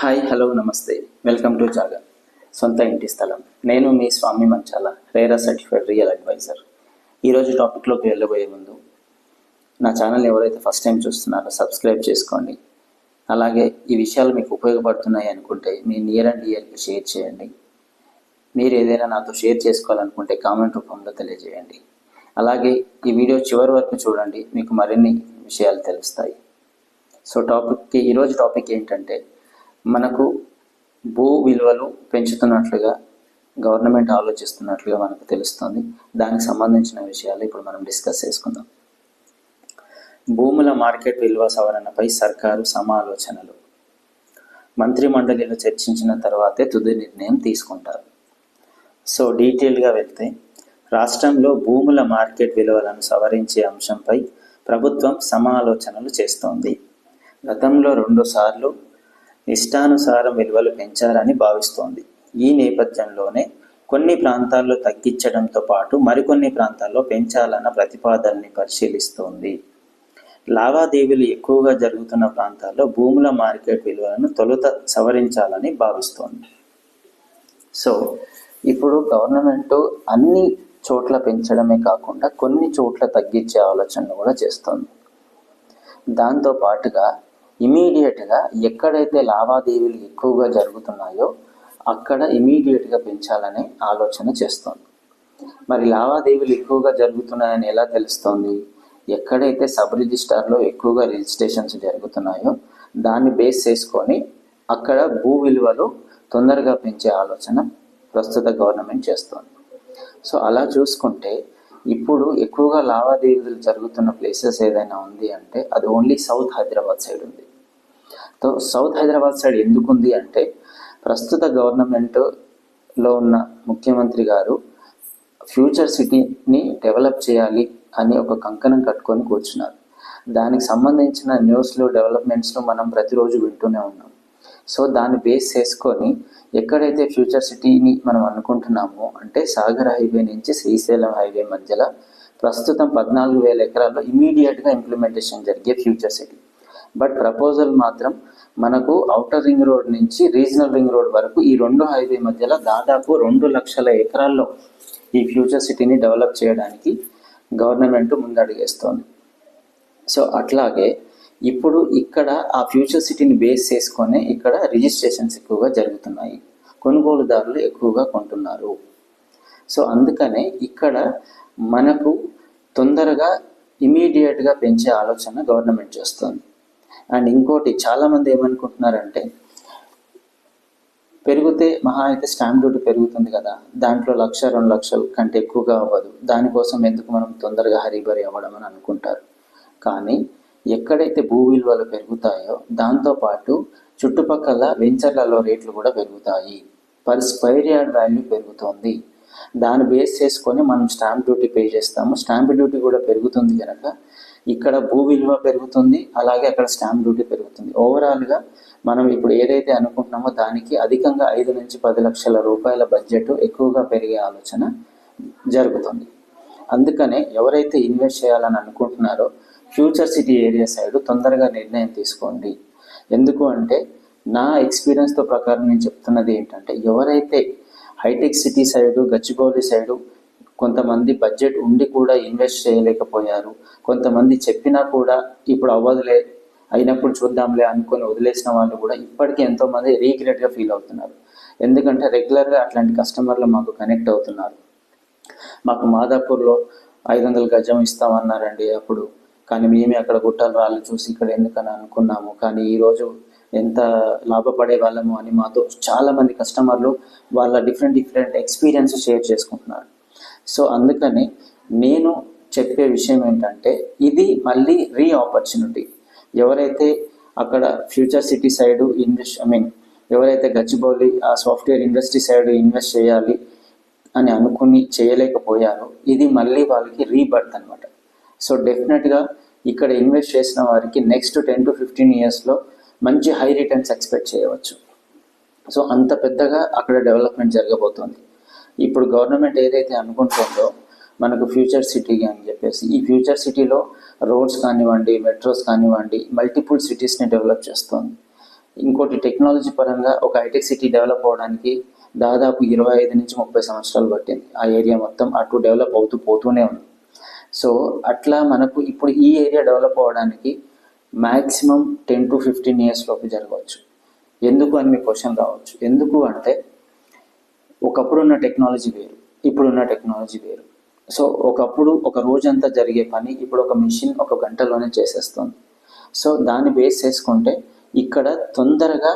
Hi hello నమస్తే. Welcome to జాగా సొంత ఇంటి స్థలం. నేను మీ Swamy Manchala RERA certified real advisor ఈరోజు టాపిక్లోకి వెళ్ళబోయే ముందు నా ఛానల్ ఎవరైతే ఫస్ట్ టైం చూస్తున్నారో సబ్స్క్రైబ్ చేసుకోండి. అలాగే ఈ విషయాలు మీకు ఉపయోగపడుతున్నాయి అనుకుంటే మీ నియర్ అండ్ ఇయర్కి షేర్ చేయండి. మీరు ఏదైనా నాతో షేర్ చేసుకోవాలనుకుంటే కామెంట్ రూపంలో తెలియజేయండి. అలాగే ఈ వీడియో చివరి వరకు చూడండి మీకు మరిన్ని విషయాలు తెలుస్తాయి. సో టాపిక్కి ఈరోజు టాపిక్ ఏంటంటే మనకు భూ విలువలు పెంచుతున్నట్లుగా గవర్నమెంట్ ఆలోచిస్తున్నట్లుగా మనకు తెలుస్తుంది. దానికి సంబంధించిన విషయాలు ఇప్పుడు మనం డిస్కస్ చేసుకుందాం. భూముల మార్కెట్ విలువ సవరణపై సర్కారు సమాలోచనలు. మంత్రి మండలిలో చర్చించిన తర్వాతే తుది నిర్ణయం తీసుకుంటారు. సో డీటెయిల్గా వెళ్తే రాష్ట్రంలో భూముల మార్కెట్ విలువలను సవరించే అంశంపై ప్రభుత్వం సమాలోచనలు చేస్తోంది. గతంలో రెండుసార్లు ఇష్టానుసారం విలువలు పెంచారని భావిస్తోంది. ఈ నేపథ్యంలోనే కొన్ని ప్రాంతాల్లో తగ్గించడంతో పాటు మరికొన్ని ప్రాంతాల్లో పెంచాలన్న ప్రతిపాదనని పరిశీలిస్తోంది. లావాదేవీలు ఎక్కువగా జరుగుతున్న ప్రాంతాల్లో భూముల మార్కెట్ విలువలను తొలుత సవరించాలని భావిస్తోంది. సో ఇప్పుడు గవర్నమెంట్ అన్ని చోట్ల పెంచడమే కాకుండా కొన్ని చోట్ల తగ్గించే ఆలోచనలు కూడా చేస్తోంది. దాంతో పాటుగా ఇమీడియట్గా ఎక్కడైతే లావాదేవీలు ఎక్కువగా జరుగుతున్నాయో అక్కడ ఇమీడియట్గా పెంచాలనే ఆలోచన చేస్తోంది. మరి లావాదేవీలు ఎక్కువగా జరుగుతున్నాయని ఎలా తెలుస్తోంది? ఎక్కడైతే సబ్ రిజిస్టార్లో ఎక్కువగా రిజిస్ట్రేషన్స్ జరుగుతున్నాయో దాన్ని బేస్ చేసుకొని అక్కడ భూ విలువలు తొందరగా పెంచే ఆలోచన ప్రస్తుత గవర్నమెంట్ చేస్తోంది. సో అలా చూసుకుంటే ఇప్పుడు ఎక్కువగా లావాదేవీలు జరుగుతున్న ప్లేసెస్ ఏదైనా ఉంది అంటే అది ఓన్లీ సౌత్ హైదరాబాద్ సైడ్ ఉంది. సో సౌత్ హైదరాబాద్ సైడ్ ఎందుకు ఉంది అంటే ప్రస్తుత గవర్నమెంట్లో ఉన్న ముఖ్యమంత్రి గారు ఫ్యూచర్ సిటీని డెవలప్ చేయాలి అని ఒక కంకణం కట్టుకొని కూర్చున్నారు. దానికి సంబంధించిన న్యూస్లు డెవలప్మెంట్స్లో మనం ప్రతిరోజు వింటూనే ఉన్నాం. సో దాన్ని బేస్ చేసుకొని ఎక్కడైతే ఫ్యూచర్ సిటీని మనం అనుకుంటున్నామో అంటే సాగర్ హైవే నుంచి శ్రీశైలం హైవే మధ్యలో ప్రస్తుతం పద్నాలుగు వేల ఎకరాల్లో ఇమీడియట్గా ఇంప్లిమెంటేషన్ జరిగే ఫ్యూచర్ సిటీ. బట్ ప్రపోజల్ మాత్రం మనకు ఔటర్ రింగ్ రోడ్ నుంచి రీజనల్ రింగ్ రోడ్ వరకు ఈ రెండు హైవే మధ్యలో దాదాపు రెండు లక్షల ఎకరాల్లో ఈ ఫ్యూచర్ సిటీని డెవలప్ చేయడానికి గవర్నమెంట్ ముందడుగేస్తోంది. సో అట్లాగే ఇప్పుడు ఇక్కడ ఆ ఫ్యూచర్ సిటీని బేస్ చేసుకొని ఇక్కడ రిజిస్ట్రేషన్స్ ఎక్కువగా జరుగుతున్నాయి. కొనుగోలుదారులు ఎక్కువగా కొంటున్నారు. సో అందుకనే ఇక్కడ మనకు తొందరగా ఇమీడియట్గా పెంచే ఆలోచన గవర్నమెంట్ చేస్తుంది. అండ్ ఇంకోటి చాలామంది ఏమనుకుంటున్నారంటే పెరిగితే మహా అయితే స్టాంప్ డ్యూటీ పెరుగుతుంది కదా దాంట్లో లక్ష రెండు లక్షల కంటే ఎక్కువగా అవ్వదు. దానికోసం ఎందుకు మనం తొందరగా హరిబరి అవ్వడం అని అనుకుంటారు. కానీ ఎక్కడైతే భూ విలువలు పెరుగుతాయో దాంతోపాటు చుట్టుపక్కల వెంచర్లలో రేట్లు కూడా పెరుగుతాయి. పర్ స్క్వైర్ యార్డ్ వాల్యూ పెరుగుతుంది. దాన్ని బేస్ చేసుకొని మనం స్టాంప్ డ్యూటీ పే చేస్తాము. స్టాంప్ డ్యూటీ కూడా పెరుగుతుంది కనుక ఇక్కడ భూ విలువ పెరుగుతుంది అలాగే అక్కడ స్టాంప్ డ్యూటీ పెరుగుతుంది. ఓవరాల్గా మనం ఇప్పుడు ఏదైతే అనుకుంటున్నామో దానికి అధికంగా ఐదు నుంచి పది లక్షల రూపాయల బడ్జెట్ ఎక్కువగా పెరిగే ఆలోచన జరుగుతుంది. అందుకనే ఎవరైతే ఇన్వెస్ట్ చేయాలని అనుకుంటున్నారో ఫ్యూచర్ సిటీ ఏరియా సైడ్ తొందరగా నిర్ణయం తీసుకోండి. ఎందుకు అంటే నా ఎక్స్పీరియన్స్తో ప్రకారం నేను చెప్తున్నది ఏంటంటే ఎవరైతే hi-tech city side Gachibowli side కొంతమంది బడ్జెట్ ఉండి కూడా ఇన్వెస్ట్ చేయలేకపోయారు. కొంతమంది చెప్పినా కూడా ఇప్పుడు అవ్వదులే అయినప్పుడు చూద్దాంలే అనుకొని వదిలేసిన వాళ్ళు కూడా ఇప్పటికీ ఎంతోమంది రీగ్రెట్గా ఫీల్ అవుతున్నారు. ఎందుకంటే రెగ్యులర్గా అట్లాంటి కస్టమర్లు మాకు కనెక్ట్ అవుతున్నారు. మాకు మాదాపూర్లో ఐదు వందల గజం ఇస్తామన్నారండి అప్పుడు. కానీ మేమే అక్కడ గుట్టలు రాళ్ళు చూసి ఇక్కడ ఎందుకని అనుకున్నాము. కానీ ఈరోజు ఎంత లాభపడే వాళ్ళము అని మాతో చాలామంది కస్టమర్లు వాళ్ళ డిఫరెంట్ డిఫరెంట్ ఎక్స్పీరియన్స్ షేర్ చేసుకుంటున్నారు. సో అందుకని నేను చెప్పే విషయం ఏంటంటే ఇది మళ్ళీ రీ ఆపర్చునిటీ ఎవరైతే అక్కడ future city side invest I mean ఎవరైతే గచ్చిబౌలి ఆ సాఫ్ట్వేర్ ఇండస్ట్రీ సైడ్ ఇన్వెస్ట్ చేయాలి అని అనుకుని చేయలేకపోయారో ఇది మళ్ళీ వాళ్ళకి రీబర్త్ అనమాట సో డెఫినెట్గా ఇక్కడ ఇన్వెస్ట్ చేసిన వారికి నెక్స్ట్ టెన్ టు ఫిఫ్టీన్ ఇయర్స్లో మంచి హై రిటర్న్స్ ఎక్స్పెక్ట్ చేయవచ్చు. సో అంత పెద్దగా అక్కడ డెవలప్మెంట్ జరగబోతోంది. ఇప్పుడు గవర్నమెంట్ ఏదైతే అనుకుంటుందో మనకు ఫ్యూచర్ సిటీ అని చెప్పేసి ఈ ఫ్యూచర్ సిటీలో రోడ్స్ కానివ్వండి మెట్రోస్ కానివ్వండి మల్టిపుల్ సిటీస్ని డెవలప్ చేస్తుంది. ఇంకోటి టెక్నాలజీ పరంగా ఒక హైటెక్ సిటీ డెవలప్ అవడానికి దాదాపు ఇరవై ఐదు నుంచి ముప్పై సంవత్సరాలు పట్టింది. ఆ ఏరియా మొత్తం అటు డెవలప్ అవుతూ పోతూనే ఉంది. సో అట్లా మనకు ఇప్పుడు ఈ ఏరియా డెవలప్ అవ్వడానికి maximum ten to fifteen years లోపు జరగవచ్చు. ఎందుకు అని మీ క్వశ్చన్ రావచ్చు. ఎందుకు అంటే ఒకప్పుడు ఉన్న టెక్నాలజీ వేరు ఇప్పుడున్న టెక్నాలజీ వేరు. సో ఒకప్పుడు ఒక రోజంతా జరిగే పని ఇప్పుడు ఒక మిషన్ ఒక గంటలోనే చేసేస్తుంది. సో దాన్ని బేస్ చేసుకుంటే ఇక్కడ తొందరగా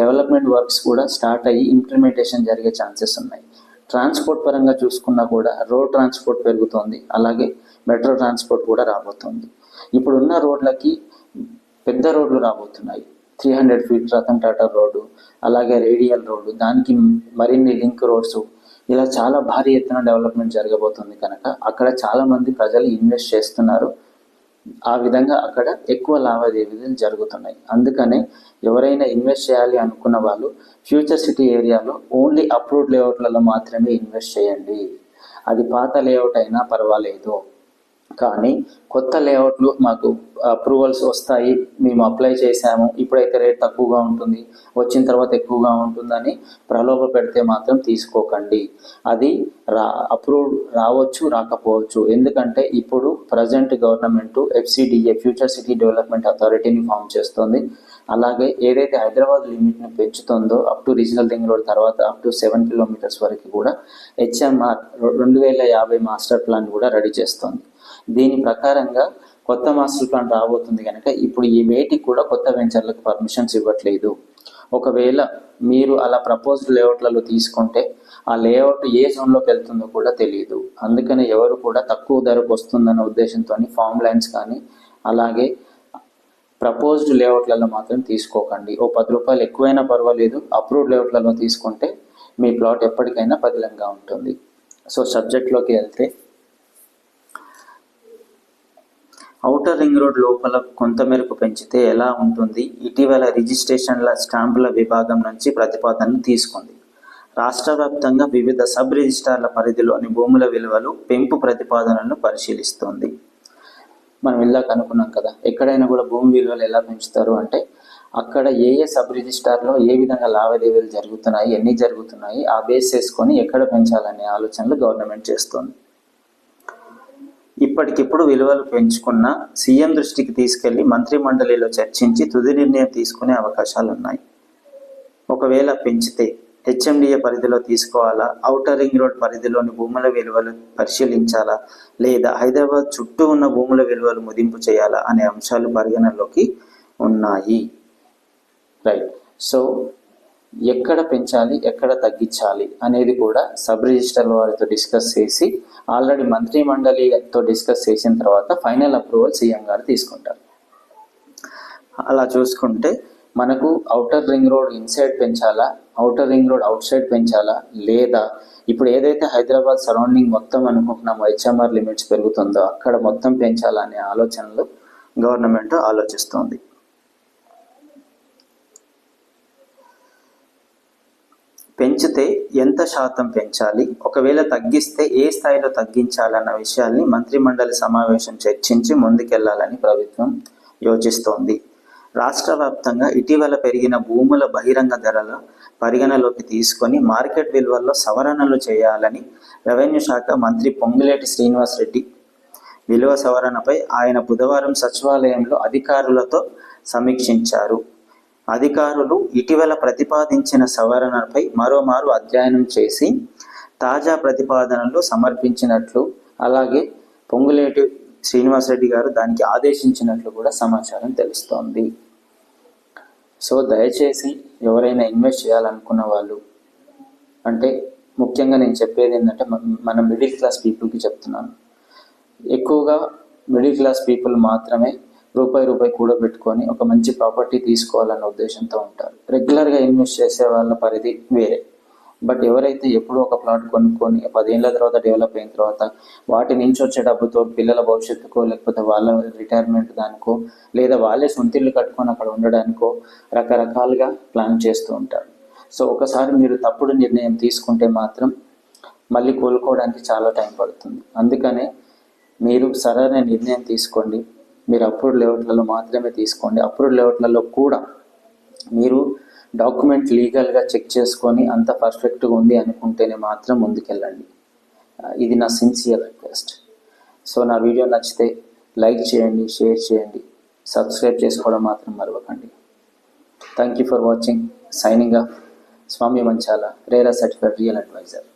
డెవలప్మెంట్ వర్క్స్ కూడా స్టార్ట్ అయ్యి ఇంప్లిమెంటేషన్ జరిగే ఛాన్సెస్ ఉన్నాయి. ట్రాన్స్పోర్ట్ పరంగా చూసుకున్నా కూడా రోడ్ ట్రాన్స్పోర్ట్ పెరుగుతోంది. అలాగే మెట్రో ట్రాన్స్పోర్ట్ కూడా రాబోతుంది. ఇప్పుడున్న రోడ్లకి పెద్ద రోడ్లు రాబోతున్నాయి. Three hundred feet Ratan Tata road అలాగే రేడియల్ రోడ్డు దానికి మరిన్ని లింక్ రోడ్స్. ఇలా చాలా భారీ ఎత్తున డెవలప్మెంట్ జరగబోతుంది కనుక అక్కడ చాలామంది ప్రజలు ఇన్వెస్ట్ చేస్తున్నారు. ఆ విధంగా అక్కడ ఎక్కువ లావాదేవీలు జరుగుతున్నాయి. అందుకనే ఎవరైనా ఇన్వెస్ట్ చేయాలి అనుకున్న వాళ్ళు ఫ్యూచర్ సిటీ ఏరియాలో ఓన్లీ అప్రూవ్డ్ లేఅవుట్లలో మాత్రమే ఇన్వెస్ట్ చేయండి. అది పాత లేఅవుట్ అయినా పర్వాలేదు. కానీ కొత్త లేఅవుట్లు మాకు అప్రూవల్స్ వస్తాయి మేము అప్లై చేసాము ఇప్పుడైతే రేట్ తక్కువగా ఉంటుంది వచ్చిన తర్వాత ఎక్కువగా ఉంటుందని ప్రలోభ పెడితే మాత్రం తీసుకోకండి. అది రా అప్రూవ్ రావచ్చు రాకపోవచ్చు. ఎందుకంటే ఇప్పుడు present government FCDA future city development అథారిటీని form చేస్తుంది. అలాగే ఏదైతే హైదరాబాద్ లిమిట్ని పెంచుతుందో up to regional ring road తర్వాత అప్ టు సెవెన్ కిలోమీటర్స్ వరకు కూడా హెచ్ఎంఆర్ రెండు వేల యాభై మాస్టర్ ప్లాన్ కూడా రెడీ చేస్తుంది. దీని ప్రకారంగా కొత్త మాస్టర్ ప్లాన్ రాబోతుంది కనుక ఇప్పుడు ఈ వేటికి కూడా కొత్త వెంచర్లకు పర్మిషన్స్ ఇవ్వట్లేదు. ఒకవేళ మీరు అలా ప్రపోజ్డ్ లేఅవుట్లలో తీసుకుంటే ఆ లేఅవుట్ ఏ జోన్లోకి వెళ్తుందో కూడా తెలియదు అందుకని ఎవరు కూడా తక్కువ ధరకు వస్తుందన్న ఉద్దేశంతో ఫామ్ లైన్స్ కానీ అలాగే ప్రపోజ్డ్ లేఅవుట్లలో మాత్రం తీసుకోకండి. ఓ పది రూపాయలు ఎక్కువైనా పర్వాలేదు. అప్రూవ్డ్ లేఅవుట్లలో తీసుకుంటే మీ ప్లాట్ ఎప్పటికైనా పదిలంగా ఉంటుంది. సో సబ్జెక్ట్లోకి వెళ్తే ఔటర్ రింగ్ రోడ్ లోపల కొంత మేరకు పెంచితే ఎలా ఉంటుంది? ఇటీవల రిజిస్ట్రేషన్ల స్టాంపుల విభాగం నుంచి ప్రతిపాదనను తీసుకుంది. రాష్ట్ర వ్యాప్తంగా వివిధ సబ్ రిజిస్టార్ల పరిధిలోని భూముల విలువలు పెంపు ప్రతిపాదనలను పరిశీలిస్తుంది. మనం ఇందాక అనుకున్నాం కదా ఎక్కడైనా కూడా భూమి విలువలు ఎలా పెంచుతారు అంటే అక్కడ ఏ ఏ సబ్ రిజిస్టార్లో ఏ విధంగా లావాదేవీలు జరుగుతున్నాయి ఎన్ని జరుగుతున్నాయి ఆ బేస్ చేసుకొని ఎక్కడ పెంచాలనే ఆలోచనలు గవర్నమెంట్ చేస్తుంది. ఇప్పటికిప్పుడు విలువలు పెంచుకున్న సీఎం దృష్టికి తీసుకెళ్ళి మంత్రి మండలిలో చర్చించి తుది నిర్ణయం తీసుకునే అవకాశాలు ఉన్నాయి ఒకవేళ పెంచితే హెచ్ఎండిఏ పరిధిలో తీసుకోవాలా? ఔటర్ రింగ్ రోడ్ పరిధిలోని భూముల విలువలు పరిశీలించాలా? లేదా హైదరాబాద్ చుట్టూ ఉన్న భూముల విలువలు ముదింపు చేయాలా? అనే అంశాలు పరిగణనలోకి ఉన్నాయి. రైట్. సో ఎక్కడ పెంచాలి ఎక్కడ తగ్గించాలి అనేది కూడా సబ్ రిజిస్టర్ వారితో డిస్కస్ చేసి ఆల్రెడీ మంత్రి మండలితో డిస్కస్ చేసిన తర్వాత ఫైనల్ అప్రూవల్ సీఎం గారు తీసుకుంటారు. అలా చూసుకుంటే మనకు అవుటర్ రింగ్ రోడ్ ఇన్సైడ్ పెంచాలా outer ring road outside పెంచాలా లేదా ఇప్పుడు ఏదైతే హైదరాబాద్ సరౌండింగ్ మొత్తం అనుకుంటున్నామో హెచ్ఎంఆర్ లిమిట్స్ పెరుగుతుందో అక్కడ మొత్తం పెంచాలా అనే ఆలోచనలు గవర్నమెంట్ ఆలోచిస్తోంది. పెంచితే ఎంత శాతం పెంచాలి? ఒకవేళ తగ్గిస్తే ఏ స్థాయిలో తగ్గించాలన్న విషయాల్ని మంత్రిమండలి సమావేశం చర్చించి ముందుకెళ్ళాలని ప్రభుత్వం యోచిస్తోంది. రాష్ట్ర వ్యాప్తంగా ఇటీవల పెరిగిన భూముల బహిరంగ ధరల పరిగణలోకి తీసుకొని మార్కెట్ విలువల్లో సవరణలు చేయాలని రెవెన్యూ శాఖ మంత్రి పొంగులేటి శ్రీనివాసరెడ్డి విలువ సవరణపై ఆయన బుధవారం సచివాలయంలో అధికారులతో సమీక్షించారు. అధికారులు ఇటీవల ప్రతిపాదించిన సవరణపై మరోమారు అధ్యయనం చేసి తాజా ప్రతిపాదనలు సమర్పించినట్లు అలాగే పొంగులేటి శ్రీనివాసరెడ్డి గారు దానికి ఆదేశించినట్లు కూడా సమాచారం తెలుస్తోంది. సో దయచేసి ఎవరైనా ఇన్వెస్ట్ చేయాలనుకున్న వాళ్ళు అంటే ముఖ్యంగా నేను చెప్పేది ఏంటంటే మన మిడిల్ క్లాస్ పీపుల్కి చెప్తున్నాను. ఎక్కువగా మిడిల్ క్లాస్ పీపుల్ మాత్రమే రూపాయి రూపాయి కూడబెట్టుకొని ఒక మంచి ప్రాపర్టీ తీసుకోవాలన్న ఉద్దేశంతో ఉంటారు. రెగ్యులర్గా ఇన్వెస్ట్ చేసే వాళ్ళ పరిధి వేరే. బట్ ఎవరైతే ఎప్పుడూ ఒక ప్లాట్ కొనుక్కొని పదేళ్ళ తర్వాత డెవలప్ అయిన తర్వాత వాటి నుంచి వచ్చే డబ్బుతో పిల్లల భవిష్యత్తుకో లేకపోతే వాళ్ళ రిటైర్మెంట్ దానికో లేదా వాళ్ళే సొంతిల్లు కట్టుకొని అక్కడ ఉండడానికో రకరకాలుగా ప్లాన్ చేస్తూ ఉంటారు. సో ఒకసారి మీరు తప్పుడు నిర్ణయం తీసుకుంటే మాత్రం మళ్ళీ కోలుకోవడానికి చాలా టైం పడుతుంది. అందుకనే మీరు సరైన నిర్ణయం తీసుకోండి. మీరు అప్రూవ్డ్ లేఅవుట్లలో మాత్రమే తీసుకోండి. అప్రూవ్డ్ లేఅవుట్లలో కూడా మీరు డాక్యుమెంట్ లీగల్గా చెక్ చేసుకొని అంత పర్ఫెక్ట్గా ఉంది అనుకుంటేనే మాత్రం ముందుకెళ్ళండి. ఇది నా సిన్సియర్ రిక్వెస్ట్. సో నా వీడియో నచ్చితే లైక్ చేయండి షేర్ చేయండి. సబ్స్క్రైబ్ చేసుకోవడం మాత్రం మరవకండి. Thank you for watching. Signing off. Swamy Manchala. RERA certified real advisor.